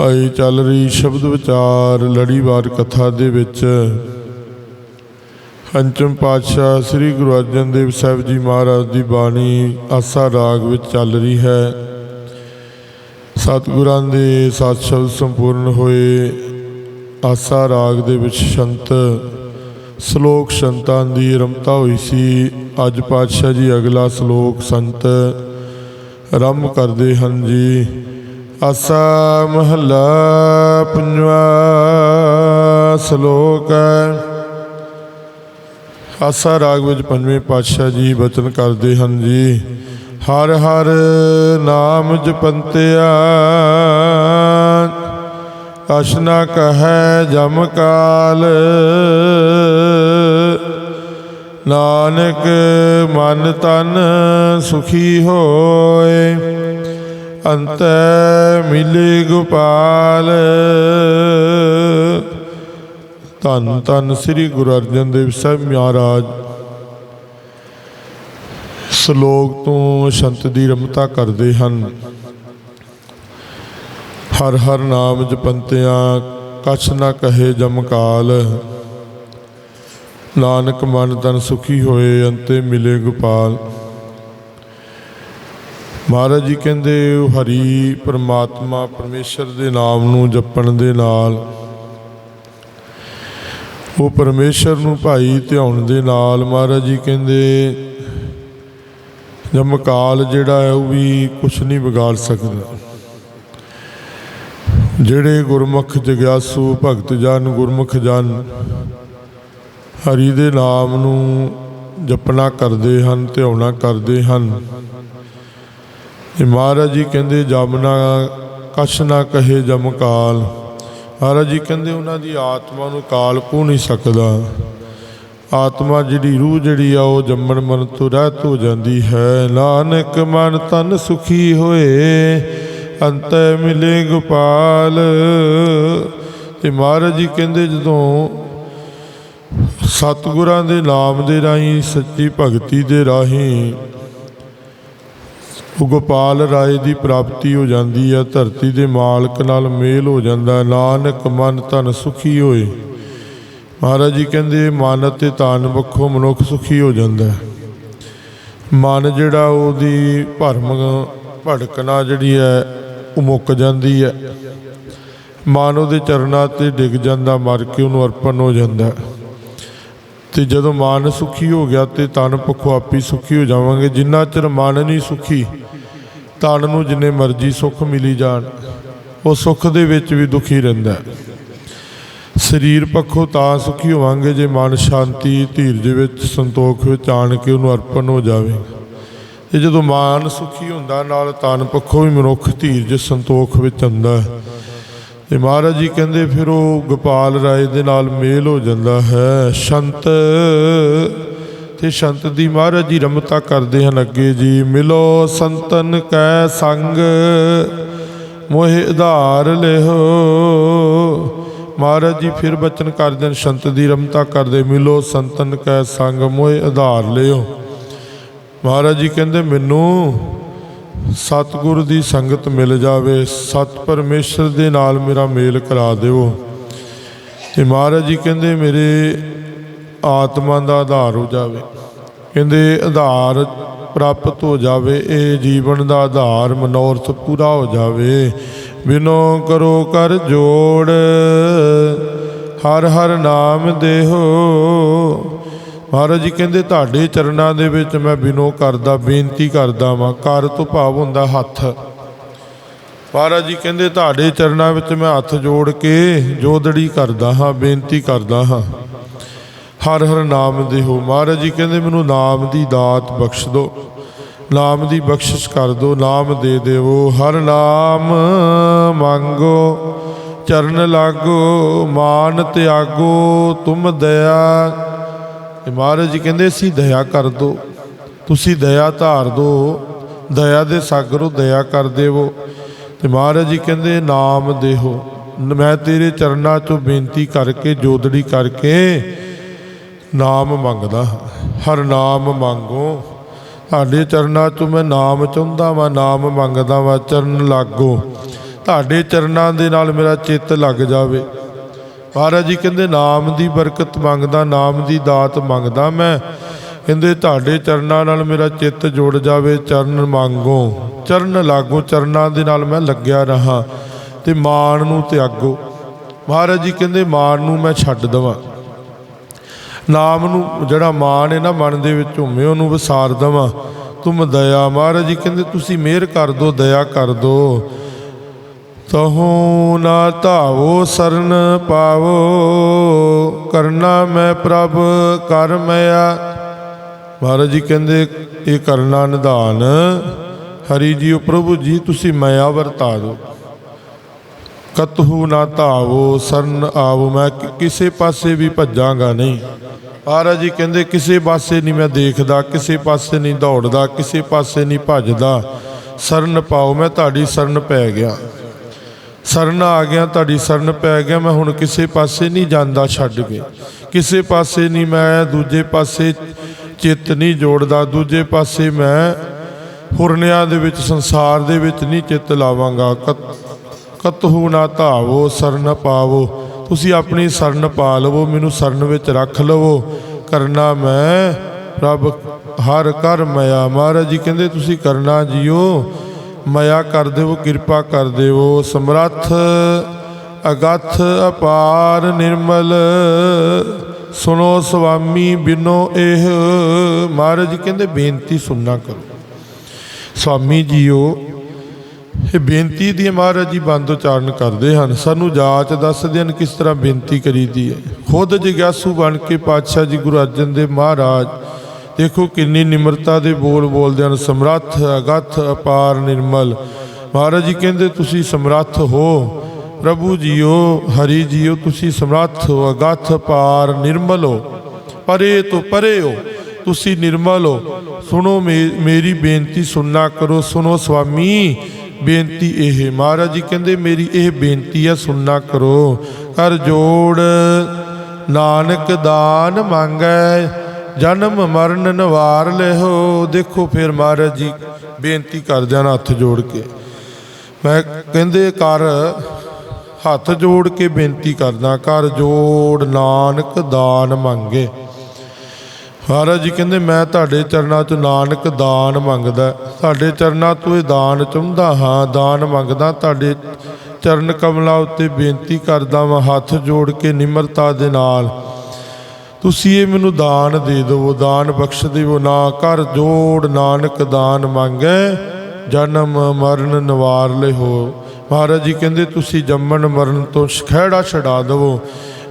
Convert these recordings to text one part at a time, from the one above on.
ਆਈ ਚੱਲ ਰਹੀ ਸ਼ਬਦ ਵਿਚਾਰ ਲੜੀਵਾਰ ਕਥਾ ਦੇ ਵਿੱਚ। ਪੰਚਮ ਪਾਤਸ਼ਾਹ ਸ੍ਰੀ ਗੁਰੂ ਅਰਜਨ ਦੇਵ ਸਾਹਿਬ ਜੀ ਮਹਾਰਾਜ ਦੀ ਬਾਣੀ ਆਸਾ ਰਾਗ ਵਿੱਚ ਚੱਲ ਰਹੀ ਹੈ। ਸਤਿਗੁਰਾਂ ਦੇ ਸਤ ਸ਼ਬਦ ਸੰਪੂਰਨ ਹੋਏ। ਆਸਾ ਰਾਗ ਦੇ ਵਿੱਚ ਸ਼ੰਤ, ਸ਼ਲੋਕ ਸ਼ੰਤਾਂ ਦੀ ਰਮਤਾ ਹੋਈ ਸੀ। ਅੱਜ ਪਾਤਸ਼ਾਹ ਜੀ ਅਗਲਾ ਸ਼ਲੋਕ ਸੰਤ ਰਮ ਕਰਦੇ ਹਨ ਜੀ। ਅਸਾ ਮਹੱਲਾ ਪੰਜਵਾ ਸ਼ਲੋਕ ਹੈ। ਆਸਾ ਰਾਗ ਵਿੱਚ ਪੰਜਵੇਂ ਪਾਤਸ਼ਾਹ ਜੀ ਬਚਨ ਕਰਦੇ ਹਨ ਜੀ, ਹਰ ਹਰ ਨਾਮ ਜਪੰਤਿਆ ਕਛ ਨਾ ਕਹੈ ਜਮ ਕਾਲ। ਨਾਨਕ ਮਨ ਤਨ ਸੁਖੀ ਹੋਏ ਅੰਤ ਮਿਲੇ ਗੋਪਾਲ। ਧੰਨ ਧੰਨ ਸ੍ਰੀ ਗੁਰੂ ਅਰਜਨ ਦੇਵ ਸਾਹਿਬ ਮਹਾਰਾਜ। ਸ਼ਲੋਕ ਤੋਂ ਸ਼ੰਤ ਦੀ ਰਮਤਾ ਕਰਦੇ ਹਨ। ਹਰ ਹਰ ਨਾਮ ਜਪੰਤਿਆਂ, ਕਛ ਨਾ ਕਹੇ ਜਮਕਾਲ ਨਾਨਕ ਮਨ ਤਨ ਸੁਖੀ ਹੋਏ, ਅੰਤੇ ਮਿਲੇ ਗੋਪਾਲ। ਮਹਾਰਾਜ ਜੀ ਕਹਿੰਦੇ ਉਹ ਹਰੀ ਪਰਮਾਤਮਾ ਪਰਮੇਸ਼ਰ ਦੇ ਨਾਮ ਨੂੰ ਜਪਣ ਦੇ ਨਾਲ, ਉਹ ਪਰਮੇਸ਼ਰ ਨੂੰ ਭਾਈ ਧਿਆਉਣ ਦੇ ਨਾਲ, ਮਹਾਰਾਜ ਜੀ ਕਹਿੰਦੇ ਜਮਕਾਲ ਜਿਹੜਾ ਹੈ ਉਹ ਵੀ ਕੁਝ ਨਹੀਂ ਵਿਗਾੜ ਸਕਦਾ। ਜਿਹੜੇ ਗੁਰਮੁਖ ਜਗਿਆਸੂ ਭਗਤ ਜਨ, ਗੁਰਮੁਖ ਜਨ, ਹਰੀ ਦੇ ਨਾਮ ਨੂੰ ਜਪਣਾ ਕਰਦੇ ਹਨ, ਧਿਆਉਣਾ ਕਰਦੇ ਹਨ ਇਹ ਮਹਾਰਾਜ ਜੀ ਕਹਿੰਦੇ, ਜਮ ਨਾ, ਕਛ ਨਾ ਕਹੇ ਜਮ ਕਾਲ। ਮਹਾਰਾਜ ਜੀ ਕਹਿੰਦੇ, ਉਹਨਾਂ ਦੀ ਆਤਮਾ ਨੂੰ ਕਾਲ ਕੋ ਨਹੀਂ ਸਕਦਾ। ਆਤਮਾ ਜਿਹੜੀ, ਰੂਹ ਜਿਹੜੀ ਆ, ਉਹ ਜੰਮਣ ਮਨ ਤੋਂ ਰਹਿਤ ਹੋ ਜਾਂਦੀ ਹੈ। ਨਾਨਕ ਮਨ ਤਨ ਸੁਖੀ ਹੋਏ, ਅੰਤ ਮਿਲੇ ਗੋਪਾਲ। ਤੇ ਮਹਾਰਾਜ ਜੀ ਕਹਿੰਦੇ, ਜਦੋਂ ਸਤਿਗੁਰਾਂ ਦੇ ਨਾਮ ਦੇ ਰਾਹੀਂ, ਸੱਚੀ ਭਗਤੀ ਦੇ ਰਾਹੀਂ ਉਹ ਗੋਪਾਲ ਰਾਏ ਦੀ ਪ੍ਰਾਪਤੀ ਹੋ ਜਾਂਦੀ ਹੈ ਧਰਤੀ ਦੇ ਮਾਲਕ ਨਾਲ ਮੇਲ ਹੋ ਜਾਂਦਾ, ਨਾਨਕ ਮਨ ਤਨ ਸੁਖੀ ਹੋਏ। ਮਹਾਰਾਜ ਜੀ ਕਹਿੰਦੇ, ਮਨ ਅਤੇ ਤਨ ਵੱਖੋਂ ਮਨੁੱਖ ਸੁਖੀ ਹੋ ਜਾਂਦਾ। ਮਨ ਜਿਹੜਾ ਉਹਦੀ ਭਰਮ ਭੜਕਣਾ ਜਿਹੜੀ ਹੈ, ਉਹ ਮੁੱਕ ਜਾਂਦੀ ਹੈ। ਮਨ ਉਹਦੇ ਚਰਨਾਂ ਤੇ ਡਿੱਗ ਜਾਂਦਾ, ਮਰ ਕੇ ਉਹਨੂੰ ਅਰਪਣ ਹੋ ਜਾਂਦਾ। ਤੇ ਜਦੋਂ ਮਨ ਸੁਖੀ ਹੋ ਗਿਆ ਤੇ ਤਨ ਪੱਖੋਂ ਆਪੀ ਸੁਖੀ ਹੋ ਜਾਵਾਂਗੇ। ਜਿੰਨਾ ਚਿਰ ਮਨ ਨਹੀਂ ਸੁਖੀ ਤਨ ਨੂੰ ਜਿੰਨੇ ਮਰਜ਼ੀ ਸੁੱਖ ਮਿਲੀ ਜਾਣ, ਉਹ ਸੁੱਖ ਦੇ ਵਿੱਚ ਵੀ ਦੁਖੀ ਰਹਿੰਦਾ ਸਰੀਰ ਪੱਖੋਂ ਤਾਂ ਸੁਖੀ ਹੋਵਾਂਗੇ ਜੇ ਮਨ ਸ਼ਾਂਤੀ, ਧੀਰਜ ਵਿੱਚ, ਸੰਤੋਖ ਵਿੱਚ ਆਣ ਕੇ ਉਹਨੂੰ ਅਰਪਣ ਹੋ ਜਾਵੇ। ਤੇ ਜਦੋਂ ਮਨ ਸੁਖੀ ਹੁੰਦਾ, ਨਾਲ ਤਨ ਪੱਖੋਂ ਵੀ ਮਨੁੱਖ, ਧੀਰਜ, ਸੰਤੋਖ ਵਿੱਚ ਆਉਂਦਾ ਹੈ। ਤੇ ਮਹਾਰਾਜ ਜੀ ਕਹਿੰਦੇ, ਫਿਰ ਉਹ ਗੋਪਾਲ ਰਾਏ ਦੇ ਨਾਲ ਮੇਲ ਹੋ ਜਾਂਦਾ ਹੈ। ਸ਼ੰਤ, ਤੇ ਸ਼ੰਤ ਦੀ ਮਹਾਰਾਜ ਜੀ ਰਮਤਾ ਕਰਦੇ ਹਨ ਅੱਗੇ ਜੀ। ਮਿਲੋ ਸੰਤਨ ਕੈ ਸੰਗ, ਮੋਹਿ ਆਧਾਰ ਲਿਓ ਮਹਾਰਾਜ ਜੀ ਫਿਰ ਬਚਨ ਕਰਦੇ ਹਨ, ਸ਼ੰਤ ਦੀ ਰਮਤਾ ਕਰਦੇ, ਮਿਲੋ ਸੰਤਨ ਕੈ ਸੰਗ, ਮੋਹਿ ਆਧਾਰ ਲਿਓ ਮਹਾਰਾਜ ਜੀ ਕਹਿੰਦੇ, ਮੈਨੂੰ ਸਤਿਗੁਰ ਦੀ ਸੰਗਤ ਮਿਲ ਜਾਵੇ, ਸਤ ਪਰਮੇਸ਼ਰ ਦੇ ਨਾਲ ਮੇਰਾ ਮੇਲ ਕਰਾ ਦਿਓ। ਤੇ ਮਹਾਰਾਜ ਜੀ ਕਹਿੰਦੇ, ਮੇਰੇ ਆਤਮਾ ਦਾ ਆਧਾਰ ਹੋ ਜਾਵੇ। ਕਹਿੰਦੇ, ਆਧਾਰ ਪ੍ਰਾਪਤ ਹੋ ਜਾਵੇ, ਇਹ ਜੀਵਨ ਦਾ ਆਧਾਰ ਮਨੋਰਥ ਪੂਰਾ ਹੋ ਜਾਵੇ। ਬਿਨੋ ਕਰੋ ਕਰ ਜੋੜ, ਹਰ ਹਰ ਨਾਮ ਦੇਹੋ। ਮਹਾਰਾਜ ਜੀ ਕਹਿੰਦੇ ਤੁਹਾਡੇ ਚਰਨਾਂ ਦੇ ਵਿੱਚ ਮੈਂ ਬਿਨੋ ਕਰਦਾ, ਬੇਨਤੀ ਕਰਦਾ ਵਾਂ, ਕਰ ਤੋਂ ਭਾਵ ਹੁੰਦਾ ਹੱਥ। ਮਹਾਰਾਜ ਜੀ ਕਹਿੰਦੇ ਤੁਹਾਡੇ ਚਰਨਾਂ ਵਿੱਚ ਮੈਂ ਹੱਥ ਜੋੜ ਕੇ ਜੋਦੜੀ ਕਰਦਾ ਹਾਂ, ਬੇਨਤੀ ਕਰਦਾ ਹਾਂ। ਹਰ ਹਰ ਨਾਮ ਦੇਹੋ ਮਹਾਰਾਜ ਜੀ ਕਹਿੰਦੇ ਮੈਨੂੰ ਨਾਮ ਦੀ ਦਾਤ ਬਖਸ਼ ਦਿਓ ਨਾਮ ਦੀ ਬਖਸ਼ਿਸ਼ ਕਰ ਦਿਓ ਨਾਮ ਦੇ ਦੇਵੋ। ਹਰ ਨਾਮ ਮੰਗੋ, ਚਰਨ ਲਾਗੋ, ਮਾਨ ਤਿਆਗੋ, ਤੁਮ ਦਇਆ ਤੇ ਮਹਾਰਾਜ ਜੀ ਕਹਿੰਦੇ ਸੀ ਦਇਆ ਕਰ ਦੋ। ਤੁਸੀਂ ਦਇਆ ਧਾਰ ਦੋ। ਦਇਆ ਦੇ ਸਾਗਰੋਂ ਦਇਆ ਕਰ ਦੇਵੋ। ਤੇ ਮਹਾਰਾਜ ਜੀ ਕਹਿੰਦੇ, ਨਾਮ ਦੇਹੋ। ਮੈਂ ਤੇਰੇ ਚਰਨਾਂ 'ਚੋਂ ਬੇਨਤੀ ਕਰਕੇ ਜੋਦੜੀ ਕਰਕੇ ਨਾਮ ਮੰਗਦਾ ਹਾਂ। ਹਰ ਨਾਮ ਮੰਗੋ। ਤੁਹਾਡੇ ਚਰਨਾਂ 'ਚੋਂ ਮੈਂ ਨਾਮ ਚਾਹੁੰਦਾ ਵਾਂ, ਨਾਮ ਮੰਗਦਾ ਵਾਂ, ਚਰਨ ਲਾਗੋ। ਤੁਹਾਡੇ ਚਰਨਾਂ ਦੇ ਨਾਲ ਮੇਰਾ ਚਿੱਤ ਲੱਗ ਜਾਵੇ। ਮਹਾਰਾਜ ਜੀ ਕਹਿੰਦੇ, ਨਾਮ ਦੀ ਬਰਕਤ ਮੰਗਦਾ, ਨਾਮ ਦੀ ਦਾਤ ਮੰਗਦਾ ਮੈਂ। ਕਹਿੰਦੇ, ਤੁਹਾਡੇ ਚਰਨਾਂ ਨਾਲ ਮੇਰਾ ਚਿੱਤ ਜੁੜ ਜਾਵੇ, ਚਰਨ ਮੰਗੋ, ਚਰਨ ਲਾਗੋ, ਚਰਨਾਂ ਦੇ ਨਾਲ ਮੈਂ ਲੱਗਿਆ ਰਹਾ ਤੇ ਮਾਣ ਨੂੰ ਤਿਆਗੋ। ਮਹਾਰਾਜ ਜੀ ਕਹਿੰਦੇ, ਮਾਣ ਨੂੰ ਮੈਂ ਛੱਡ ਦਵਾਂ। ਨਾਮ ਨੂੰ, ਜਿਹੜਾ ਮਾਣ ਹੈ ਨਾ ਮਨ ਦੇ ਵਿੱਚ ਝੁੰਮੇ ਉਹਨੂੰ ਵਿਸਾਰ ਦਵਾਂ। ਤੁਮ ਦਇਆ, ਮਹਾਰਾਜ ਜੀ ਕਹਿੰਦੇ, ਤੁਸੀਂ ਮਿਹਰ ਕਰ ਦੋ, ਦਇਆ ਕਰ ਦੋ। ਤਹੂ ਨਾ ਧਾਵੋ ਸਰਨ ਪਾਵੋ, ਕਰਨਾ ਮੈਂ ਪ੍ਰਭ, ਕਰ ਮਿਆ ਮਹਾਰਾਜ ਜੀ ਕਹਿੰਦੇ, ਇਹ ਕਰਨਾ ਨਿਧਾਨ। ਹਰੀ ਜੀ ਪ੍ਰਭੂ ਜੀ, ਤੁਸੀਂ ਮਾਇਆ ਵਰਤਾ ਦਿਓ। ਕਤਹੂ ਨਾ ਧਾਵੋ, ਸਰਨ ਆਵੋ। ਮੈਂ ਕਿਸੇ ਪਾਸੇ ਵੀ ਭੱਜਾਂਗਾ ਨਹੀਂ। ਮਹਾਰਾਜ ਜੀ ਕਹਿੰਦੇ, ਕਿਸੇ ਪਾਸੇ ਨਹੀਂ ਮੈਂ ਦੇਖਦਾ, ਕਿਸੇ ਪਾਸੇ ਨਹੀਂ ਦੌੜਦਾ, ਕਿਸੇ ਪਾਸੇ ਨਹੀਂ ਭੱਜਦਾ। ਸਰਨ ਪਾਓ, ਮੈਂ ਤੁਹਾਡੀ ਸਰਨ ਪੈ ਗਿਆ। ਸਰਨ ਆ ਗਿਆ, ਤੁਹਾਡੀ ਸਰਨ ਪੈ ਗਿਆ, ਮੈਂ ਹੁਣ ਕਿਸੇ ਪਾਸੇ ਨਹੀਂ ਜਾਂਦਾ ਛੱਡ ਕੇ। ਕਿਸੇ ਪਾਸੇ ਨਹੀਂ ਮੈਂ, ਦੂਜੇ ਪਾਸੇ ਚਿੱਤ ਨਹੀਂ ਜੋੜਦਾ, ਦੂਜੇ ਪਾਸੇ ਮੈਂ ਹੁਰਨਿਆਂ ਦੇ ਵਿੱਚ, ਸੰਸਾਰ ਦੇ ਵਿੱਚ ਨਹੀਂ ਚਿੱਤ ਲਾਵਾਂਗਾ। ਕਤ- ਕਤਹੂ ਨਾ ਧਾਵੋ, ਸਰਨ ਪਾਵੋ। ਤੁਸੀਂ ਆਪਣੀ ਸਰਨ ਪਾ ਲਵੋ, ਮੈਨੂੰ ਸਰਨ ਵਿੱਚ ਰੱਖ ਲਵੋ। ਕਰਨਾ ਮੈਂ, ਰੱਬ, ਹਰ ਕਰ ਮਇਆ ਮਹਾਰਾਜ ਜੀ, ਕਹਿੰਦੇ ਤੁਸੀਂ ਕਰਨਾ ਜੀਓ। ਮਇਆ ਕਰ ਦੇਵੋ, ਕਿਰਪਾ ਕਰ ਦੇਵੋ, ਸਮਰੱਥ, ਅਗਥ, ਅਪਾਰ, ਨਿਰਮਲ। ਸੁਣੋ ਸੁਆਮੀ, ਬਿਨੋ ਇਹ। ਮਹਾਰਾਜ ਕਹਿੰਦੇ, ਬੇਨਤੀ ਸੁਣਨਾ ਕਰੋ। ਸਵਾਮੀ ਜੀਓ, ਇਹ ਬੇਨਤੀ ਦੀ ਮਹਾਰਾਜ ਜੀ ਬੰਦ ਉਚਾਰਨ ਕਰਦੇ ਹਨ। ਸਾਨੂੰ ਜਾਚ ਦੱਸਦੇ ਹਨ ਕਿਸ ਤਰ੍ਹਾਂ ਬੇਨਤੀ ਕਰੀਦੀ ਹੈ। ਖੁਦ ਜਿਗਿਆਸੂ ਬਣ ਕੇ ਪਾਤਸ਼ਾਹ ਜੀ ਗੁਰੂ ਅਰਜਨ ਦੇਵ ਮਹਾਰਾਜ ਦੇਖੋ ਕਿੰਨੀ ਨਿਮਰਤਾ ਦੇ ਬੋਲ ਬੋਲਦੇ ਹਨ ਸਮਰੱਥ, ਅਗੱਥ, ਅਪਾਰ, ਨਿਰਮਲ। ਮਹਾਰਾਜ ਜੀ ਕਹਿੰਦੇ, ਤੁਸੀਂ ਸਮਰੱਥ ਹੋ। ਪ੍ਰਭੂ ਜੀਓ, ਹਰੀ ਜੀਓ, ਤੁਸੀਂ ਸਮਰੱਥ ਹੋ, ਅਗਥ, ਅਪਾਰ, ਨਿਰਮਲ ਹੋ। ਪਰੇ ਤੋਂ ਪਰੇ ਹੋ। ਤੁਸੀਂ ਨਿਰਮਲ ਹੋ। ਸੁਣੋ ਮੇ- ਮੇਰੀ ਬੇਨਤੀ ਸੁਣਨਾ ਕਰੋ। ਸੁਣੋ ਸਵਾਮੀ, ਬੇਨਤੀ ਇਹ ਮਹਾਰਾਜ ਜੀ ਕਹਿੰਦੇ, ਮੇਰੀ ਇਹ ਬੇਨਤੀ ਹੈ, ਸੁਣਨਾ ਕਰੋ। ਕਰ ਜੋੜ। ਨਾਨਕ ਦਾਨ ਮੰਗੈ। ਜਨਮ ਮਰਨ ਨਿਵਾਰ ਲਿਓ ਦੇਖੋ ਫਿਰ ਮਹਾਰਾਜ ਜੀ, ਬੇਨਤੀ ਕਰਦਿਆਂ ਨਾਲ ਹੱਥ ਜੋੜ ਕੇ। ਮੈਂ ਕਹਿੰਦੇ ਕਰ ਹੱਥ ਜੋੜ ਕੇ ਬੇਨਤੀ ਕਰਦਾ, ਕਰ ਜੋੜ ਨਾਨਕ ਦਾਨ ਮੰਗੇ। ਮਹਾਰਾਜ ਜੀ ਕਹਿੰਦੇ, ਮੈਂ ਤੁਹਾਡੇ ਚਰਨਾਂ 'ਚ ਨਾਨਕ ਦਾਨ ਮੰਗਦਾ, ਤੁਹਾਡੇ ਚਰਨਾਂ ਤੋਂ ਇਹ ਦਾਨ ਚਾਹੁੰਦਾ ਹਾਂ, ਦਾਨ ਮੰਗਦਾ, ਤੁਹਾਡੇ ਚਰਨ ਕਮਲਾਂ ਉੱਤੇ ਬੇਨਤੀ ਕਰਦਾ ਵਾਂ, ਹੱਥ ਜੋੜ ਕੇ ਨਿਮਰਤਾ ਦੇ ਨਾਲ। ਤੁਸੀਂ ਇਹ ਮੈਨੂੰ ਦਾਨ ਦੇ ਦਿਓ, ਦਾਨ ਬਖਸ਼ ਦਿਓ, ਨਾ ਕਰ ਜੋੜ ਨਾਨਕ ਦਾਨ ਮੰਗੈ, ਜਨਮ ਮਰਨ ਨਿਵਾਰ ਲਿਓ ਮਹਾਰਾਜ ਜੀ ਕਹਿੰਦੇ, ਤੁਸੀਂ ਜੰਮਣ ਮਰਨ ਤੋਂ ਖਹਿੜਾ ਛਡਾ ਦਿਓ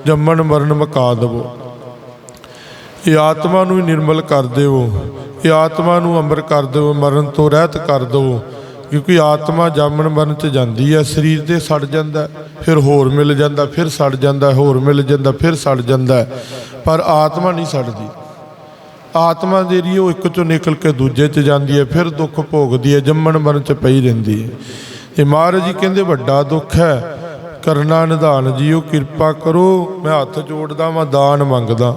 ਜੰਮਣ ਮਰਨ ਮਕਾ ਦਿਓ ਇਹ ਆਤਮਾ ਨੂੰ ਨਿਰਮਲ ਕਰ ਦਿਓ ਇਹ ਆਤਮਾ ਨੂੰ ਅਮਰ ਕਰ ਦਿਓ ਮਰਨ ਤੋਂ ਰਹਿਤ ਕਰ ਦਿਓ ਕਿਉਂਕਿ ਆਤਮਾ ਜਾਮਣ ਮਰਨ ਚ ਜਾਂਦੀ ਹੈ, ਸਰੀਰ ਤੇ ਸੜ ਜਾਂਦਾ ਫਿਰ ਹੋਰ ਮਿਲ ਜਾਂਦਾ, ਫਿਰ ਸੜ ਜਾਂਦਾ ਹੋਰ ਮਿਲ ਜਾਂਦਾ, ਫਿਰ ਸੜ ਜਾਂਦਾ ਪਰ ਆਤਮਾ ਨਹੀਂ ਸੜਦੀ। ਆਤਮਾ ਜਿਹੜੀ ਉਹ ਇੱਕ ਚੋਂ ਨਿਕਲ ਕੇ ਦੂਜੇ ਚ ਜਾਂਦੀ ਹੈ, ਫਿਰ ਦੁੱਖ ਭੋਗਦੀ ਹੈ, ਜੰਮਣ ਮਰਨ ਚ ਪਈ ਰਹਿੰਦੀ ਹੈ। ਇਹ ਮਹਾਰਾਜ ਜੀ ਕਹਿੰਦੇ, ਵੱਡਾ ਦੁੱਖ ਹੈ, ਕਰਨਾ ਨਿਧਾਨ ਜੀਓ, ਕਿਰਪਾ ਕਰੋ, ਮੈਂ ਹੱਥ ਜੋੜਦਾ ਮੈਂ ਦਾਨ ਮੰਗਦਾ।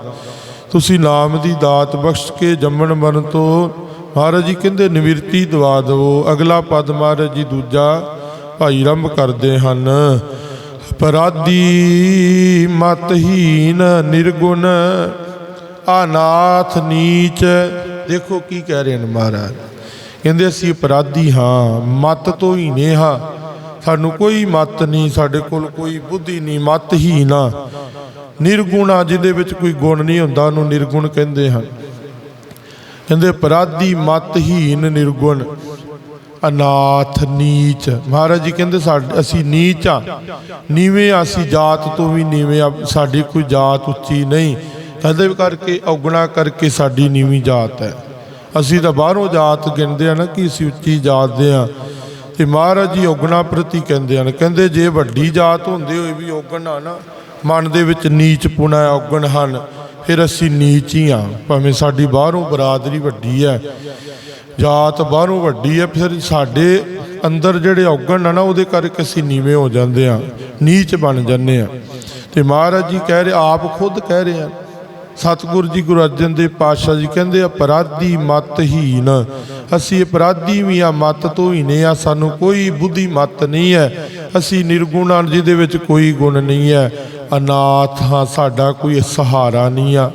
ਤੁਸੀਂ ਨਾਮ ਦੀ ਦਾਤ ਬਖਸ਼ ਕੇ ਜੰਮਣ ਮਰਨ ਤੋਂ ਮਹਾਰਾਜ ਜੀ ਕਹਿੰਦੇ, ਨਿਵਰਤੀ ਦਵਾ ਦਿਓ ਅਗਲਾ ਪਦ ਮਹਾਰਾਜ ਜੀ ਦੂਜਾ ਭਾਈ ਰੰਭ ਕਰਦੇ ਹਨ। ਅਪਰਾਧੀ ਮਤਹੀਨ ਨਿਰਗੁਣ, ਅਨਾਥ ਨੀਚ। ਦੇਖੋ ਕੀ ਕਹਿ ਰਹੇ ਨੇ ਮਹਾਰਾਜ। ਕਹਿੰਦੇ, ਅਸੀਂ ਅਪਰਾਧੀ ਹਾਂ, ਮਤ ਤੋਂ ਹੀ ਨੇ ਹਾਂ ਸਾਨੂੰ ਕੋਈ ਮਤ ਨਹੀਂ, ਸਾਡੇ ਕੋਲ ਕੋਈ ਬੁੱਧੀ ਨਹੀਂ ਮਤ ਹੀ ਨਾ ਨਿਰਗੁਣ ਆ, ਜਿਹਦੇ ਵਿੱਚ ਕੋਈ ਗੁਣ ਨਹੀਂ ਹੁੰਦਾ, ਉਹਨੂੰ ਨਿਰਗੁਣ ਕਹਿੰਦੇ ਹਨ। ਕਹਿੰਦੇ ਅਪਰਾਧੀ ਮਤਹੀਨ ਨਿਰਗੁਣ, ਅਨਾਥ ਨੀਚ। ਮਹਾਰਾਜ ਜੀ ਕਹਿੰਦੇ ਸਾਡੇ, ਅਸੀਂ ਨੀਚ ਆ। ਨੀਵੇਂ ਅਸੀਂ ਜਾਤ ਤੋਂ ਵੀ ਨੀਵੇਂ ਸਾਡੀ ਕੋਈ ਜਾਤ ਉੱਚੀ ਨਹੀਂ। ਇਹਦੇ ਕਰਕੇ, ਔਗਣਾ ਕਰਕੇ ਸਾਡੀ ਨੀਵੀਂ ਜਾਤ ਹੈ। ਅਸੀਂ ਤਾਂ ਬਾਹਰੋਂ ਜਾਤ ਗਿਣਦੇ ਆ ਨਾ ਕਿ ਅਸੀਂ ਉੱਚੀ ਜਾਤ ਦੇ ਆ। ਤੇ ਮਹਾਰਾਜ ਜੀ ਔਗਣਾ ਪ੍ਰਤੀ ਕਹਿੰਦੇ ਹਨ। ਕਹਿੰਦੇ ਜੇ ਵੱਡੀ ਜਾਤ ਹੁੰਦੇ ਹੋਏ ਵੀ ਔਗਣ ਆ ਨਾ, ਮਨ ਦੇ ਵਿੱਚ ਨੀਚ ਪੁਣਾ ਔਗਣ ਹਨ। ਫਿਰ ਅਸੀਂ ਨੀਚ ਹੀ ਆ, ਭਾਵੇਂ ਸਾਡੀ ਬਾਹਰੋਂ ਬਰਾਦਰੀ ਵੱਡੀ ਹੈ। ਜਾਤ ਬਾਹਰੋਂ ਵੱਡੀ ਹੈ, ਫਿਰ ਸਾਡੇ ਅੰਦਰ ਜਿਹੜੇ ਔਗਣ ਆ ਨਾ, ਉਹਦੇ ਕਰਕੇ ਅਸੀਂ ਨੀਵੇਂ ਹੋ ਜਾਂਦੇ ਆ, ਨੀਚ ਬਣ ਜਾਂਦੇ ਆ। ਤੇ ਮਹਾਰਾਜ ਜੀ ਕਹਿ ਰਹੇ, ਆਪ ਖੁਦ ਕਹਿ ਰਹੇ ਆ ਸਤਿਗੁਰੂ ਜੀ ਗੁਰੂ ਅਰਜਨ ਦੇਵ ਪਾਤਸ਼ਾਹ ਜੀ ਕਹਿੰਦੇ ਅਪਰਾਧੀ ਮਤਹੀਨ ਅਸੀਂ ਅਪਰਾਧੀ ਵੀ ਆ, ਮਤ ਤੋਂ ਹੀ ਨੇ ਆ, ਸਾਨੂੰ ਕੋਈ ਬੁੱਧੀ ਮਤ ਨਹੀਂ ਹੈ। ਅਸੀਂ ਨਿਰਗੁਣ ਜਿਹਦੇ ਵਿੱਚ ਕੋਈ ਗੁਣ ਨਹੀਂ ਹੈ। ਅਨਾਥ ਹਾਂ, ਸਾਡਾ ਕੋਈ ਸਹਾਰਾ ਨਹੀਂ ਆ।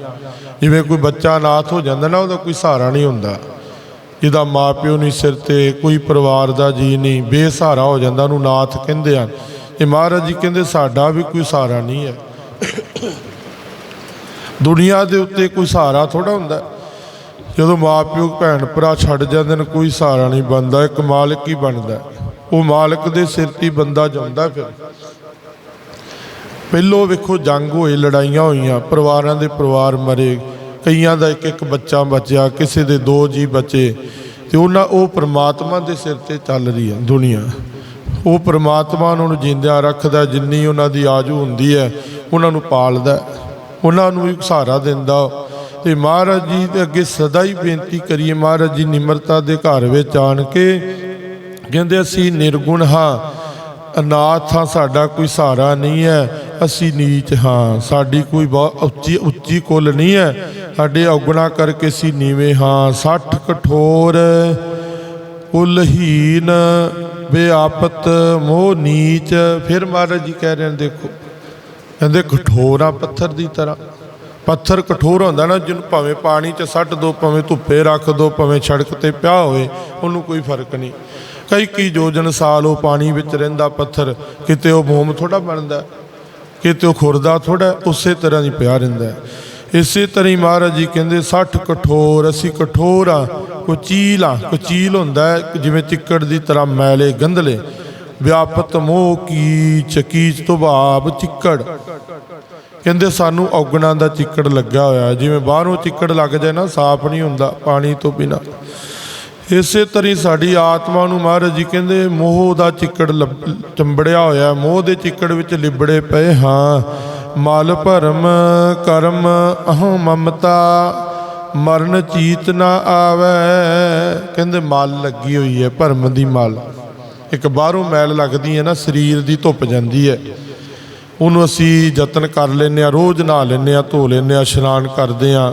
ਜਿਵੇਂ ਕੋਈ ਬੱਚਾ ਅਨਾਥ ਹੋ ਜਾਂਦਾ ਨਾ, ਉਹਦਾ ਕੋਈ ਸਹਾਰਾ ਨਹੀਂ ਹੁੰਦਾ। ਜਿਹਦਾ ਮਾਪਿਓ ਨਹੀਂ ਸਿਰ ਤੇ, ਕੋਈ ਪਰਿਵਾਰ ਦਾ ਜੀ ਨਹੀਂ, ਬੇਸਹਾਰਾ ਹੋ ਜਾਂਦਾ, ਉਹਨੂੰ ਨਾਥ ਕਹਿੰਦੇ ਹਨ। ਇਹ ਮਹਾਰਾਜ ਜੀ ਕਹਿੰਦੇ, ਸਾਡਾ ਵੀ ਕੋਈ ਸਹਾਰਾ ਨਹੀਂ ਹੈ। ਦੁਨੀਆ ਦੇ ਉੱਤੇ ਕੋਈ ਸਹਾਰਾ ਥੋੜਾ ਹੁੰਦਾ। ਜਦੋਂ ਮਾਪਿਓ, ਭੈਣ, ਭਰਾ ਛੱਡ ਜਾਂਦੇ ਨੇ, ਕੋਈ ਸਹਾਰਾ ਨਹੀਂ ਬਣਦਾ, ਇੱਕ ਮਾਲਕ ਹੀ ਬਣਦਾ। ਉਹ ਮਾਲਕ ਦੇ ਸਿਰ ਤੇ ਬੰਦਾ ਜਾਂਦਾ ਫਿਰ। ਪਹਿਲੋਂ ਵੇਖੋ ਜੰਗ ਹੋਏ ਲੜਾਈਆਂ ਹੋਈਆਂ, ਪਰਿਵਾਰਾਂ ਦੇ ਪਰਿਵਾਰ ਮਰੇ, ਕਈਆਂ ਦਾ ਇੱਕ ਇੱਕ ਬੱਚਾ ਬਚਿਆ, ਕਿਸੇ ਦੇ ਦੋ ਜੀ ਬਚੇ, ਤੇ ਉਹਨਾਂ, ਉਹ ਪ੍ਰਮਾਤਮਾ ਦੇ ਸਿਰ ਤੇ ਚੱਲ ਰਹੀ ਹੈ ਦੁਨੀਆ। ਉਹ ਪ੍ਰਮਾਤਮਾ ਉਹਨਾਂ ਨੂੰ ਜਿੰਦਿਆਂ ਰੱਖਦਾ, ਜਿੰਨੀ ਉਹਨਾਂ ਦੀ ਆਜੂ ਹੁੰਦੀ ਹੈ, ਉਹਨਾਂ ਨੂੰ ਪਾਲਦਾ। ਉਹਨਾਂ ਨੂੰ ਵੀ ਸਹਾਰਾ ਦਿੰਦਾ। ਤੇ ਮਹਾਰਾਜ ਜੀ ਦੇ ਅੱਗੇ ਸਦਾ ਹੀ ਬੇਨਤੀ ਕਰੀਏ, ਮਹਾਰਾਜ ਜੀ ਨਿਮਰਤਾ ਦੇ ਘਰ ਵਿੱਚ ਆਣ ਕੇ ਕਹਿੰਦੇ, ਅਸੀਂ ਨਿਰਗੁਣ ਹਾਂ। ਅਨਾਥ ਹਾਂ, ਸਾਡਾ ਕੋਈ ਸਹਾਰਾ ਨਹੀਂ ਹੈ। ਅਸੀਂ ਨੀਚ ਹਾਂ। ਸਾਡੀ ਕੋਈ ਬਹੁਤ ਉੱਚੀ ਉੱਚੀ ਕੁੱਲ ਨਹੀਂ ਹੈ। ਸਾਡੇ ਔਗਣਾ ਕਰਕੇ ਅਸੀਂ ਨੀਵੇਂ ਹਾਂ। ਸੱਠ ਕਠੋਰ ਕੁਲਹੀਨ ਬੇਆਪਤ ਮੋਹ ਨੀਚ। ਫਿਰ ਮਹਾਰਾਜ ਜੀ ਕਹਿ ਰਹੇ ਨੇ, ਦੇਖੋ ਕਹਿੰਦੇ ਕਠੋਰ ਆ ਪੱਥਰ ਦੀ ਤਰ੍ਹਾਂ। ਪੱਥਰ ਕਠੋਰ ਹੁੰਦਾ ਨਾ, ਜਿਹਨੂੰ ਭਾਵੇਂ ਪਾਣੀ 'ਚ ਸੱਟ ਦੋ, ਭਾਵੇਂ ਧੁੱਪੇ ਰੱਖ ਦੋ, ਭਾਵੇਂ ਸੜਕ ਤੇ ਪਿਆ ਹੋਵੇ, ਉਹਨੂੰ ਕੋਈ ਫ਼ਰਕ ਨਹੀਂ। ਕਈ ਕੀ ਯੋਜਨ ਸਾਲ ਉਹ ਪਾਣੀ ਵਿੱਚ ਰਹਿੰਦਾ ਪੱਥਰ, ਕਿਤੇ ਉਹ ਮੋਮ ਥੋੜਾ ਬਣਦਾ, ਕਿਤੇ ਉਹ ਖੁਰਦਾ ਥੋੜਾ ਉਸੇ ਤਰ੍ਹਾਂ ਹੀ ਪਿਆ ਰਹਿੰਦਾ। ਇਸੇ ਤਰ੍ਹਾਂ ਹੀ ਮਹਾਰਾਜ ਜੀ ਕਹਿੰਦੇ 60 ਕਠੋਰ, ਅਸੀਂ ਕਠੋਰ ਆ, ਕੋਈ ਚੀਲ ਆ, ਕੋਈ ਹੁੰਦਾ ਜਿਵੇਂ ਚਿੱਕੜ ਦੀ ਤਰ੍ਹਾਂ ਮੈਲੇ ਗੰਧਲੇ। ਵਿਆਪਤ ਮੋਹ ਕੀ ਚਕੀਚ ਤੋਂ ਭਾਵ ਚਿੱਕੜ। ਕਹਿੰਦੇ ਸਾਨੂੰ ਔਗਣਾ ਦਾ ਚਿੱਕੜ ਲੱਗਾ ਹੋਇਆ ਜਿਵੇਂ ਬਾਹਰੋਂ ਚਿੱਕੜ ਲੱਗ ਜਾਏ ਨਾ, ਸਾਫ਼ ਨਹੀਂ ਹੁੰਦਾ ਪਾਣੀ ਤੋਂ ਬਿਨਾ। ਇਸੇ ਤਰ੍ਹਾਂ ਸਾਡੀ ਆਤਮਾ ਨੂੰ ਮਹਾਰਾਜ ਜੀ ਕਹਿੰਦੇ, ਮੋਹ ਦਾ ਚਿੱਕੜ ਲੱਭ- ਚੰਬੜਿਆ ਹੋਇਆ ਮੋਹ ਦੇ ਚਿੱਕੜ ਵਿੱਚ ਲਿਬੜੇ ਪਏ ਹਾਂ। ਮਲ ਭਰਮ ਕਰਮ ਅਹੰ ਮਮਤਾ, ਮਰਨ ਚੀਤ ਨਾ ਆਵੇ। ਕਹਿੰਦੇ ਮਲ ਲੱਗੀ ਹੋਈ ਹੈ, ਭਰਮ ਦੀ ਮਲ। ਇੱਕ ਬਾਹਰੋਂ ਮੈਲ ਲੱਗਦੀ ਹੈ ਨਾ, ਸਰੀਰ ਦੀ ਧੁੱਪ ਜਾਂਦੀ ਹੈ। ਉਹਨੂੰ ਅਸੀਂ ਯਤਨ ਕਰ ਲੈਨੇ ਆ ਰੋਜ਼ ਨਹਾ ਲੈਨੇ ਆ ਧੋ ਲੈਨੇ ਆ ਇਸ਼ਨਾਨ ਕਰਦੇ ਆ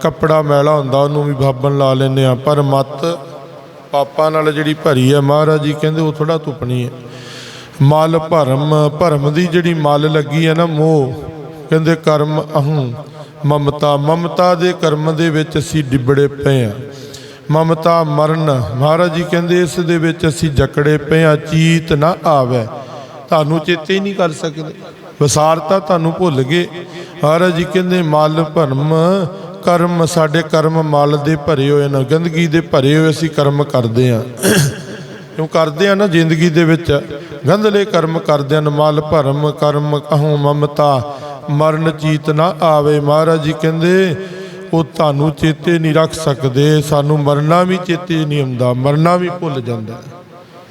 ਕੱਪੜਾ ਮੈਲਾ ਹੁੰਦਾ, ਉਹਨੂੰ ਵੀ ਭਾਬਣ ਲਾ ਲੈਨੇ ਆ ਪਰ ਮਤ ਪਾਪਾਂ ਨਾਲ ਜਿਹੜੀ ਭਰੀ ਹੈ, ਮਹਾਰਾਜ ਜੀ ਕਹਿੰਦੇ ਉਹ ਥੋੜਾ ਧੁੱਪਣੀ ਹੈ। ਮਲ ਭਰਮ ਭਰਮ ਦੀ ਜਿਹੜੀ ਮਲ ਲੱਗੀ ਹੈ ਨਾ ਮੋਹ, ਕਹਿੰਦੇ ਕਰਮ ਅਹੰ, ਮਮਤਾ ਮਮਤਾ ਦੇ ਕਰਮ ਦੇ ਵਿੱਚ ਅਸੀਂ ਡਿੱਬੜੇ ਪਏ ਆ ਮਮਤਾ ਮਰਨ। ਮਹਾਰਾਜ ਜੀ ਕਹਿੰਦੇ, ਇਸ ਦੇ ਵਿੱਚ ਅਸੀਂ ਜਕੜੇ ਪਏ ਆ ਚੀਤ ਨਾ ਆਵੇ। ਤੁਹਾਨੂੰ ਚੇਤੇ ਹੀ ਨਹੀਂ ਕਰ ਸਕਦੇ। ਵਿਸਾਰਤਾ ਤੁਹਾਨੂੰ ਭੁੱਲ ਗਏ। ਮਹਾਰਾਜ ਜੀ ਕਹਿੰਦੇ, ਮਲ ਭਰਮ, ਕਰਮ ਸਾਡੇ ਕਰਮ ਮਲ ਦੇ ਭਰੇ ਹੋਏ ਨੇ। ਗੰਦਗੀ ਦੇ ਭਰੇ ਹੋਏ ਅਸੀਂ ਕਰਮ ਕਰਦੇ ਆ ਕਿਉਂ ਕਰਦੇ ਆ ਨਾ ਜ਼ਿੰਦਗੀ ਦੇ ਵਿੱਚ? ਗੰਧਲੇ ਕਰਮ ਕਰਦੇ ਹਨ। ਮਲ ਭਰਮ, ਕਰਮ ਕਹੂੰ ਮਮਤਾ, ਮਰਨ ਚੀਤ ਨਾ ਆਵੇ। ਮਹਾਰਾਜ ਜੀ ਕਹਿੰਦੇ ਉਹ ਤੁਹਾਨੂੰ ਚੇਤੇ ਨਹੀਂ ਰੱਖ ਸਕਦੇ। ਸਾਨੂੰ ਮਰਨਾ ਵੀ ਚੇਤੇ ਨਹੀਂ ਆਉਂਦਾ, ਮਰਨਾ ਵੀ ਭੁੱਲ ਜਾਂਦਾ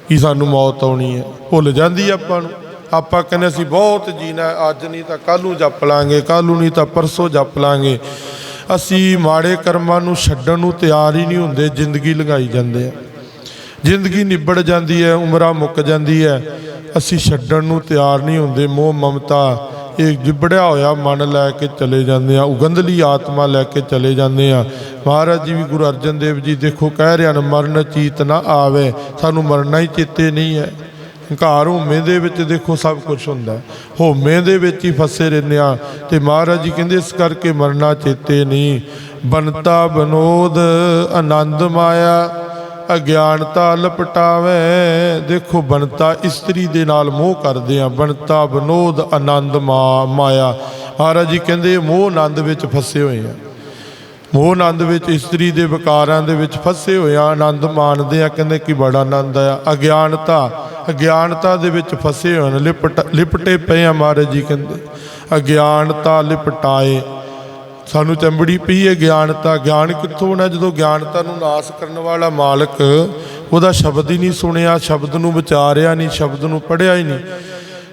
ਕਿ ਸਾਨੂੰ ਮੌਤ ਆਉਣੀ ਹੈ, ਭੁੱਲ ਜਾਂਦੀ ਆਪਾਂ ਨੂੰ। ਆਪਾਂ ਕਹਿੰਦੇ ਅਸੀਂ ਬਹੁਤ ਜੀਣਾ ਅੱਜ ਨਹੀਂ ਤਾਂ ਕੱਲ੍ਹ ਨੂੰ ਜਪ ਲਾਂਗੇ, ਕੱਲ੍ਹ ਨੂੰ ਨਹੀਂ ਤਾਂ ਪਰਸੋਂ ਜਪ ਲਾਂਗੇ। ਅਸੀਂ ਮਾੜੇ ਕਰਮਾਂ ਨੂੰ ਛੱਡਣ ਨੂੰ ਤਿਆਰ ਹੀ ਨਹੀਂ ਹੁੰਦੇ, ਜ਼ਿੰਦਗੀ ਲੰਘਾਈ ਜਾਂਦੇ ਆ। ਜ਼ਿੰਦਗੀ ਨਿਬੜ ਜਾਂਦੀ ਹੈ, ਉਮਰਾਂ ਮੁੱਕ ਜਾਂਦੀ ਹੈ। ਅਸੀਂ ਛੱਡਣ ਨੂੰ ਤਿਆਰ ਨਹੀਂ ਹੁੰਦੇ, ਮੋਹ ਮਮਤਾ ਇਹ ਜਿਬੜਿਆ ਹੋਇਆ ਮਨ ਲੈ ਕੇ ਚਲੇ ਜਾਂਦੇ ਆ, ਉਗੰਧਲੀ ਆਤਮਾ ਲੈ ਕੇ ਚਲੇ ਜਾਂਦੇ ਆ। ਮਹਾਰਾਜ ਜੀ ਵੀ ਗੁਰੂ ਅਰਜਨ ਦੇਵ ਜੀ ਦੇਖੋ ਕਹਿ ਰਿਆ ਨੇ ਮਰਨ ਚੀਤ ਨਾ ਆਵੇ, ਸਾਨੂੰ ਮਰਨਾ ਹੀ ਚੇਤੇ ਨਹੀਂ ਹੈ। ਹੰਕਾਰ ਹੋਮੇ ਦੇ ਵਿੱਚ ਦੇਖੋ ਸਭ ਕੁਝ ਹੁੰਦਾ ਹੋਮੇ ਦੇ ਵਿੱਚ ਹੀ ਫਸੇ ਰਹਿੰਦੇ ਆ ਤੇ ਮਹਾਰਾਜ ਜੀ ਕਹਿੰਦੇ, ਇਸ ਕਰਕੇ ਮਰਨਾ ਚੇਤੇ ਨਹੀਂ। ਬਨਤਾ ਬਨੋਦ, ਆਨੰਦ ਮਾਇਆ ਅਗਿਆਨਤਾ ਲਪਟਾਵੇ, ਦੇਖੋ ਬਣਤਾ ਇਸਤਰੀ ਦੇ ਨਾਲ ਮੋਹ ਕਰਦੇ ਆ ਬਣਤਾ ਬਨੋਦ ਆਨੰਦ ਮਾ- ਮਾਇਆ। ਮਹਾਰਾਜ ਜੀ ਕਹਿੰਦੇ, ਮੋਹ ਆਨੰਦ ਵਿੱਚ ਫਸੇ ਹੋਏ ਆ। ਮੋਹ ਆਨੰਦ ਵਿੱਚ ਇਸਤਰੀ ਦੇ ਵਿਕਾਰਾਂ ਦੇ ਵਿੱਚ ਫਸੇ ਹੋਏ ਆ, ਆਨੰਦ ਮਾਣਦੇ ਆ, ਕਹਿੰਦੇ ਕਿ ਬੜਾ ਆਨੰਦ ਆ ਅਗਿਆਨਤਾ ਅਗਿਆਨਤਾ ਦੇ ਵਿੱਚ ਫਸੇ ਹੋਏ ਨੇ, ਲਿਪਟ, ਲਿਪਟੇ ਪਏ ਆ ਮਹਾਰਾਜ ਜੀ ਕਹਿੰਦੇ। ਅਗਿਆਨਤਾ ਲਿਪਟਾਏ। ਸਾਨੂੰ ਚੰਬੜੀ ਪਈ ਹੈ ਗਿਆਨਤਾ। ਗਿਆਨ ਕਿੱਥੋਂ ਹੋਣਾ? ਜਦੋਂ ਗਿਆਨਤਾ ਨੂੰ ਨਾਸ ਕਰਨ ਵਾਲਾ ਮਾਲਕ ਉਹਦਾ ਸ਼ਬਦ ਹੀ ਨਹੀਂ ਸੁਣਿਆ, ਸ਼ਬਦ ਨੂੰ ਵਿਚਾਰਿਆ ਨਹੀਂ, ਸ਼ਬਦ ਨੂੰ ਪੜਿਆ ਹੀ ਨਹੀਂ।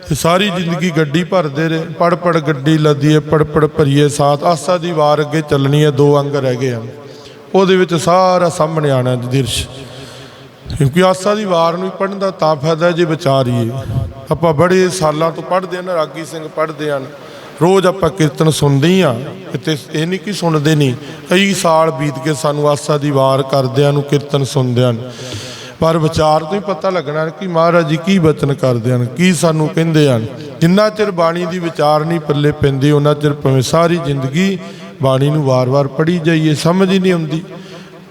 ਤੇ ਸਾਰੀ ਜ਼ਿੰਦਗੀ ਗੱਡੀ ਭਰਦੇ ਰਹੇ। ਪੜ ਪੜ ਗੱਡੀ ਲੱਦੀਏ ਪੜ ਪੜ ਭਰੀਏ ਸਾਥ। ਆਸਾ ਦੀ ਵਾਰ ਅੱਗੇ ਚੱਲਣੀ ਹੈ, ਦੋ ਅੰਗ ਰਹਿ ਗਏ ਆ ਉਹਦੇ ਵਿੱਚ ਸਾਰਾ ਸਾਹਮਣੇ ਆਣਾ ਦਿਰਸ਼। ਕਿਉਂਕਿ ਆਸਾ ਦੀ ਵਾਰ ਨੂੰ ਪੜਨ ਦਾ ਤਾਂ ਫਾਇਦਾ ਹੈ ਜੇ ਵਿਚਾਰੀਏ। ਆਪਾਂ ਬੜੇ ਸਾਲਾਂ ਤੋਂ ਪੜ੍ਹਦੇ ਹਨ ਰਾਗੀ ਸਿੰਘ ਪੜ੍ਹਦੇ ਹਨ। ਰੋਜ਼ ਆਪਾਂ ਕੀਰਤਨ ਸੁਣਦੇ ਹੀ ਆ ਕਿਤੇ ਇਹ ਨਹੀਂ ਕਿ ਸੁਣਦੇ ਨਹੀਂ। ਕਈ ਸਾਲ ਬੀਤ ਕੇ ਸਾਨੂੰ ਆਸਾ ਦੀ ਵਾਰ ਕਰਦਿਆਂ ਨੂੰ ਕੀਰਤਨ ਸੁਣਦੇ ਹਨ ਪਰ ਵਿਚਾਰ ਤੋਂ ਹੀ ਪਤਾ ਲੱਗਣਾ ਕਿ ਮਹਾਰਾਜ ਜੀ ਕੀ ਬਚਨ ਕਰਦੇ ਹਨ, ਕੀ ਸਾਨੂੰ ਕਹਿੰਦੇ ਹਨ। ਜਿੰਨਾ ਚਿਰ ਬਾਣੀ ਦੀ ਵਿਚਾਰ ਨਹੀਂ ਪੱਲੇ ਪੈਂਦੀ ਉਹਨਾਂ ਚਿਰ ਭਾਵੇਂ ਸਾਰੀ ਜ਼ਿੰਦਗੀ ਬਾਣੀ ਨੂੰ ਵਾਰ-ਵਾਰ ਪੜ੍ਹੀ ਜਾਈਏ, ਸਮਝ ਹੀ ਨਹੀਂ ਆਉਂਦੀ।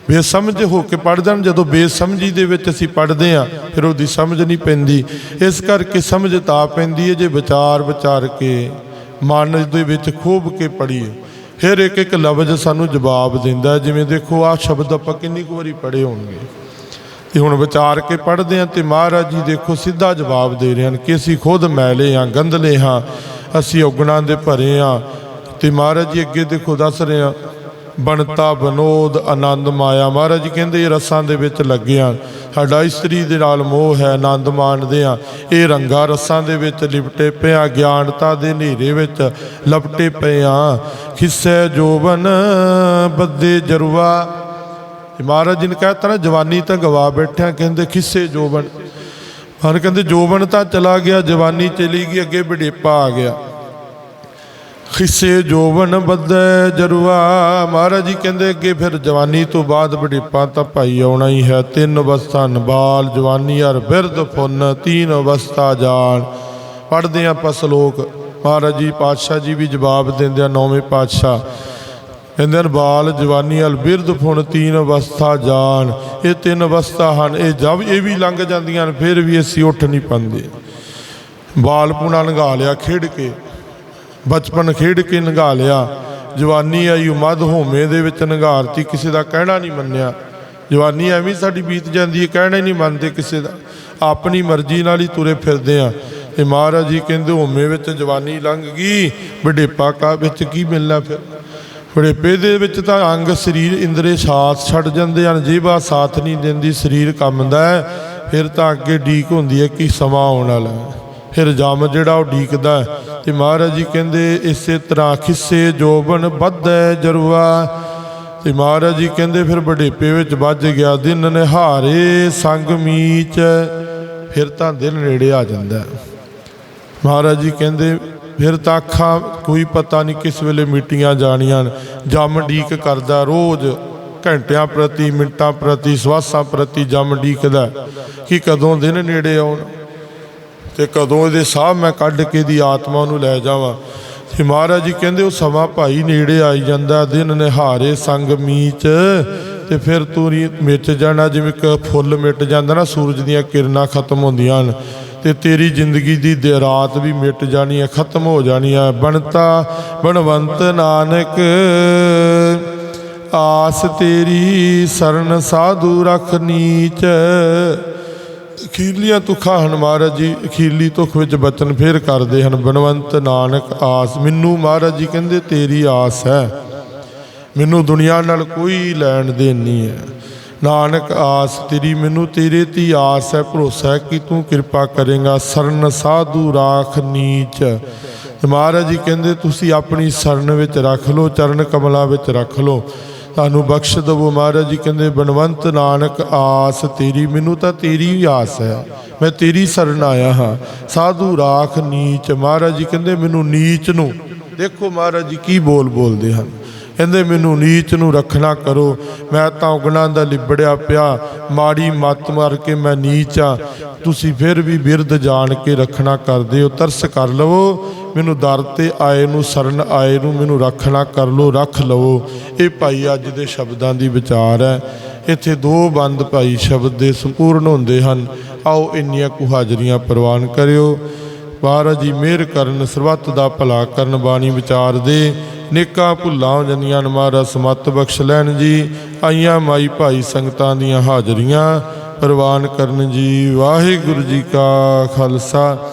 ਬੇਸਮਝ ਹੋ ਕੇ ਪੜ ਜਾਣ, ਜਦੋਂ ਬੇਸਮਝੀ ਦੇ ਵਿੱਚ ਅਸੀਂ ਪੜਦੇ ਆ ਫਿਰ ਉਹਦੀ ਸਮਝ ਨਹੀਂ ਪੈਂਦੀ। ਇਸ ਕਰਕੇ ਸਮਝ ਤਾਂ ਪੈਂਦੀ ਹੈ ਜੇ ਵਿਚਾਰ ਵਿਚਾਰ ਕੇ ਮਨ ਦੇ ਵਿੱਚ ਖੂਬ ਕੇ ਪੜੀਏ ਫਿਰ ਇੱਕ ਇੱਕ ਲਫ਼ਜ਼ ਸਾਨੂੰ ਜਵਾਬ ਦਿੰਦਾ ਜਿਵੇਂ ਦੇਖੋ, ਆਹ ਸ਼ਬਦ ਆਪਾਂ ਕਿੰਨੀ ਕੁ ਵਾਰੀ ਪੜ੍ਹੇ ਹੋਣਗੇ। ਤੇ ਹੁਣ ਵਿਚਾਰ ਕੇ ਪੜ੍ਹਦੇ ਹਾਂ ਤੇ ਮਹਾਰਾਜ ਜੀ ਦੇਖੋ, ਸਿੱਧਾ ਜਵਾਬ ਦੇ ਰਹੇ ਹਨ ਕਿ ਅਸੀਂ ਖੁਦ ਮੈਲੇ ਹਾਂ, ਗੰਧਲੇ ਹਾਂ, ਅਸੀਂ ਔਗਣਾਂ ਦੇ ਭਰੇ ਹਾਂ। ਤੇ ਮਹਾਰਾਜ ਜੀ ਅੱਗੇ ਦੇਖੋ, ਦੱਸ ਰਹੇ ਹਾਂ, ਬਣਤਾ ਬਨੋਦ ਆਨੰਦ ਮਾਇਆ। ਮਹਾਰਾਜ ਜੀ ਕਹਿੰਦੇ, ਰਸਾਂ ਦੇ ਵਿੱਚ ਲੱਗੇ ਹਾਂ। ਸਾਡਾ ਇਸਤਰੀ ਦੇ ਨਾਲ ਮੋਹ ਹੈ, ਆਨੰਦ ਮਾਣਦੇ ਹਾਂ। ਇਹ ਰੰਗਾ ਰਸਾਂ ਦੇ ਵਿੱਚ ਲਿਪਟੇ ਪਿਆ ਗਿਆਨਤਾ ਦੇ ਹਨੇਰੇ ਵਿੱਚ ਲਪਟੇ ਪਏ ਹਾਂ। ਖਿੱਸੈ ਜੋਬਨ ਬੱਦੇ ਜਰਵਾ ਮਹਾਰਾਜ ਜੀ ਨੇ ਕਹਿਤਾ ਨਾ ਜਵਾਨੀ ਤਾਂ ਗਵਾ ਬੈਠਿਆ, ਕਹਿੰਦੇ ਖਿੱਸੇ ਜੋਬਨ। ਹਨ ਕਹਿੰਦੇ, ਜੋਬਨ ਤਾਂ ਚਲਾ ਗਿਆ, ਜਵਾਨੀ ਚਲੀ ਗਈ, ਅੱਗੇ ਬੜੇਪਾ ਆ ਗਿਆ। ਖਿੱਸੇ ਜੋਵਨ ਬੱਦੈ ਜਰੂਆ। ਮਹਾਰਾਜ ਜੀ ਕਹਿੰਦੇ, ਅੱਗੇ ਫਿਰ ਜਵਾਨੀ ਤੋਂ ਬਾਅਦ ਬੜੇਪਾ ਤਾਂ ਭਾਈ ਆਉਣਾ ਹੀ ਹੈ। ਤਿੰਨ ਅਵਸਥਾ ਨਬਾਲ, ਜਵਾਨੀ ਅਰ ਬਿਰਧ ਫੁੰਨ, ਤੀਨ ਅਵਸਥਾ ਜਾਣ ਪੜ੍ਹਦੇ ਆਪਾਂ ਸ਼ਲੋਕ। ਮਹਾਰਾਜ ਜੀ, ਪਾਤਸ਼ਾਹ ਜੀ ਵੀ ਜਵਾਬ ਦਿੰਦੇ ਆ, ਨੌਵੇਂ ਪਾਤਸ਼ਾਹ। ਕਹਿੰਦੇ ਹਨ, ਬਾਲ, ਜਵਾਨੀ ਅਲ ਬਿਰਧ ਫੁੰਨ, ਤੀਨ ਅਵਸਥਾ ਜਾਣ ਇਹ ਤਿੰਨ ਅਵਸਥਾ ਹਨ, ਇਹ ਜਦ ਇਹ ਵੀ ਲੰਘ ਜਾਂਦੀਆਂ ਹਨ, ਫਿਰ ਵੀ ਅਸੀਂ ਉੱਠ ਨਹੀਂ ਪਾਉਂਦੇ। ਬਾਲਪੁਣਾ ਲੰਘਾ ਲਿਆ ਖੇਡ ਕੇ। ਬਚਪਨ ਖੇਡ ਕੇ ਲੰਘਾ ਲਿਆ। ਜਵਾਨੀ ਆਈ ਮਦ ਹੋਮੇ ਦੇ ਵਿੱਚ ਨਗਾਰਤੀ ਕਿਸੇ ਦਾ ਕਹਿਣਾ ਨਹੀਂ ਮੰਨਿਆ। ਜਵਾਨੀ ਐਵੇਂ ਸਾਡੀ ਬੀਤ ਜਾਂਦੀ ਹੈ, ਕਹਿਣਾ ਹੀ ਨਹੀਂ ਮੰਨਦੇ ਕਿਸੇ ਦਾ। ਆਪਣੀ ਮਰਜ਼ੀ ਨਾਲ ਹੀ ਤੁਰੇ ਫਿਰਦੇ ਆ ਤੇ ਮਹਾਰਾਜ ਜੀ ਕਹਿੰਦੇ ਹੋਮੇ ਵਿੱਚ ਜਵਾਨੀ ਲੰਘ ਗਈ, ਵਡੇਪਾ ਕਾ ਵਿੱਚ ਕੀ ਮਿਲਣਾ ਫਿਰ? ਵਡੇਪੇ ਦੇ ਵਿੱਚ ਤਾਂ ਅੰਗ ਸਰੀਰ ਇੰਦਰੇ ਸਾਥ ਛੱਡ ਜਾਂਦੇ ਹਨ ਜੀਵਾ ਸਾਥ ਨਹੀਂ ਦਿੰਦੀ, ਸਰੀਰ ਕੰਮਦਾ ਫਿਰ ਤਾਂ ਅੱਗੇ ਡੀਕ ਹੁੰਦੀ ਹੈ ਕਿ ਸਮਾਂ ਆਉਣ ਵਾਲਾ ਹੈ। ਫਿਰ ਜਮ ਜਿਹੜਾ ਉਹ ਡੀਕਦਾ ਹੈ। ਤੇ ਮਹਾਰਾਜ ਜੀ ਕਹਿੰਦੇ, ਇਸੇ ਤਰ੍ਹਾਂ ਖਿੱਸੇ ਜੋਬਨ ਵੱਧੈ ਜਰਵਾ ਤੇ ਮਹਾਰਾਜ ਜੀ ਕਹਿੰਦੇ, ਫਿਰ ਵਡੇਪੇ ਵਿੱਚ ਵੱਜ ਗਿਆ ਦਿਨ ਨਿਹਾਰੇ ਸੰਗ ਮੀਚ। ਫਿਰ ਤਾਂ ਦਿਨ ਨੇੜੇ ਆ ਜਾਂਦਾ ਮਹਾਰਾਜ ਜੀ ਕਹਿੰਦੇ, ਫਿਰ ਤਾਂ ਅੱਖਾਂ ਕੋਈ ਪਤਾ ਨਹੀਂ ਕਿਸ ਵੇਲੇ ਮੀਟੀਆਂ ਜਾਣੀਆਂ ਨੇ। ਜੰਮ ਡੀਕ ਕਰਦਾ ਰੋਜ਼, ਘੰਟਿਆਂ ਪ੍ਰਤੀ, ਮਿੰਟਾਂ ਪ੍ਰਤੀ, ਸਵਾਸਾਂ ਪ੍ਰਤੀ ਜੰਮ ਡੀਕਦਾ ਕਿ ਕਦੋਂ ਦਿਨ ਨੇੜੇ ਆਉਣ। ਤੇ ਕਦੋਂ ਇਹਦੇ ਸਾਹ ਮੈਂ ਕੱਢ ਕੇ ਦੀ ਆਤਮਾ ਨੂੰ ਲੈ ਜਾਵਾਂ। ਤੇ ਮਹਾਰਾਜ ਜੀ ਕਹਿੰਦੇ, ਉਹ ਸਮਾਂ ਭਾਈ ਨੇੜੇ ਆਈ ਜਾਂਦਾ, ਦਿਨ ਨਿਹਾਰੇ ਸੰਗ ਮੀਚ, ਤੇ ਫਿਰ ਤੂੰ ਰੀ ਮਿਟ ਜਾਣਾ, ਜਿਵੇਂ ਕਿ ਫੁੱਲ ਮਿਟ ਜਾਂਦਾ ਨਾ, ਸੂਰਜ ਦੀਆਂ ਕਿਰਨਾਂ ਖਤਮ ਹੁੰਦੀਆਂ ਹਨ। ਤੇ ਤੇਰੀ ਜ਼ਿੰਦਗੀ ਦੀ ਦੇ ਰਾਤ ਵੀ ਮਿਟ ਜਾਣੀ ਹੈ, ਖਤਮ ਹੋ ਜਾਣੀ ਹੈ। ਬਣਤਾ ਬਣਵੰਤ ਨਾਨਕ, ਆਸ ਤੇਰੀ ਸਰਨ ਸਾਧੂ ਰਖ ਨੀਚ। ਅਖੀਰਲੀਆਂ ਤੁਖਾਂ ਹਨ ਮਹਾਰਾਜ ਜੀ, ਅਖੀਰਲੀ ਤੁਖ ਵਿੱਚ ਬਚਨ ਫੇਰ ਕਰਦੇ ਹਨ, ਬਨਵੰਤ ਨਾਨਕ ਆਸ, ਮੈਨੂੰ ਮਹਾਰਾਜ ਜੀ ਕਹਿੰਦੇ ਤੇਰੀ ਆਸ ਹੈ। ਮੈਨੂੰ ਦੁਨੀਆ ਨਾਲ ਕੋਈ ਲੈਣ ਦੇਣ ਨਹੀਂ ਹੈ। ਨਾਨਕ ਆਸ, ਤੇਰੀ ਮੈਨੂੰ, ਤੇਰੇ ਤੇ ਆਸ ਹੈ, ਭਰੋਸਾ ਹੈ ਕਿ ਤੂੰ ਕਿਰਪਾ ਕਰੇਗਾ। ਸਰਨ ਸਾਧੂ ਰਾਖ ਨੀਚ। ਮਹਾਰਾਜ ਜੀ ਕਹਿੰਦੇ, ਤੁਸੀਂ ਆਪਣੀ ਸਰਨ ਵਿੱਚ ਰੱਖ ਲਓ, ਚਰਨ ਕਮਲਾਂ ਵਿੱਚ ਰੱਖ ਲਓ। ਤੁਹਾਨੂੰ ਬਖਸ਼ ਦਵੋ ਮਹਾਰਾਜ ਜੀ, ਕਹਿੰਦੇ, ਬਨਵੰਤ ਨਾਨਕ ਆਸ ਤੇਰੀ, ਮੈਨੂੰ ਤਾਂ ਤੇਰੀ ਹੀ ਆਸ ਹੈ। ਮੈਂ ਤੇਰੀ ਸ਼ਰਨ ਆਇਆ ਹਾਂ। ਸਾਧੂ ਰਾਖ ਨੀਚ, ਮਹਾਰਾਜ ਜੀ ਕਹਿੰਦੇ, ਮੈਨੂੰ ਨੀਚ ਨੂੰ ਦੇਖੋ ਮਹਾਰਾਜ ਜੀ ਕੀ ਬੋਲ ਬੋਲਦੇ ਹਨ। ਕਹਿੰਦੇ, ਮੈਨੂੰ ਨੀਚ ਨੂੰ ਰੱਖਣਾ ਕਰੋ। ਮੈਂ ਤਾਂ ਉਗਣਾ ਦਾ ਲਿਬੜਿਆ ਪਿਆ। ਮਾੜੀ ਮੱਤ ਮਾਰ ਕੇ ਮੈਂ ਨੀਚ ਆ। ਤੁਸੀਂ ਫਿਰ ਵੀ ਬਿਰਧ ਜਾਣ ਕੇ ਰੱਖਣਾ ਕਰਦੇ ਹੋ। ਤਰਸ ਕਰ ਲਵੋ। ਮੈਨੂੰ ਦਰ ਤੇ ਆਏ ਨੂੰ ਸਰਨ ਆਏ ਨੂੰ ਮੈਨੂੰ ਰੱਖਣਾ ਕਰ ਲੋ, ਰੱਖ ਲਵੋ। ਇਹ ਭਾਈ ਅੱਜ ਦੇ ਸ਼ਬਦਾਂ ਦੀ ਵਿਚਾਰ ਹੈ। ਇੱਥੇ ਦੋ ਬੰਦ ਭਾਈ ਸ਼ਬਦ ਦੇ ਸੰਪੂਰਨ ਹੁੰਦੇ ਹਨ। ਆਓ ਇੰਨੀਆਂ ਕੁ ਹਾਜ਼ਰੀਆਂ ਪ੍ਰਵਾਨ ਕਰਿਓ। ਮਹਾਰਾਜ ਜੀ, ਮਿਹਰ ਕਰਨ, ਸਰਬੱਤ ਦਾ ਭਲਾ ਕਰਨ ਬਾਣੀ ਵਿਚਾਰ ਦੇ। ਨੇਕਾਂ ਭੁੱਲਾਂ ਹੋ ਜਾਂਦੀਆਂ ਨੇ ਮਹਾਰਾਜ, ਸਮੱਤ ਬਖਸ਼ ਲੈਣ ਜੀ। ਆਈਆਂ ਮਾਈ ਭਾਈ ਸੰਗਤਾਂ ਦੀਆਂ ਹਾਜ਼ਰੀਆਂ ਪ੍ਰਵਾਨ ਕਰਨ ਜੀ। ਵਾਹਿਗੁਰੂ ਜੀ ਕਾ ਖਾਲਸਾ।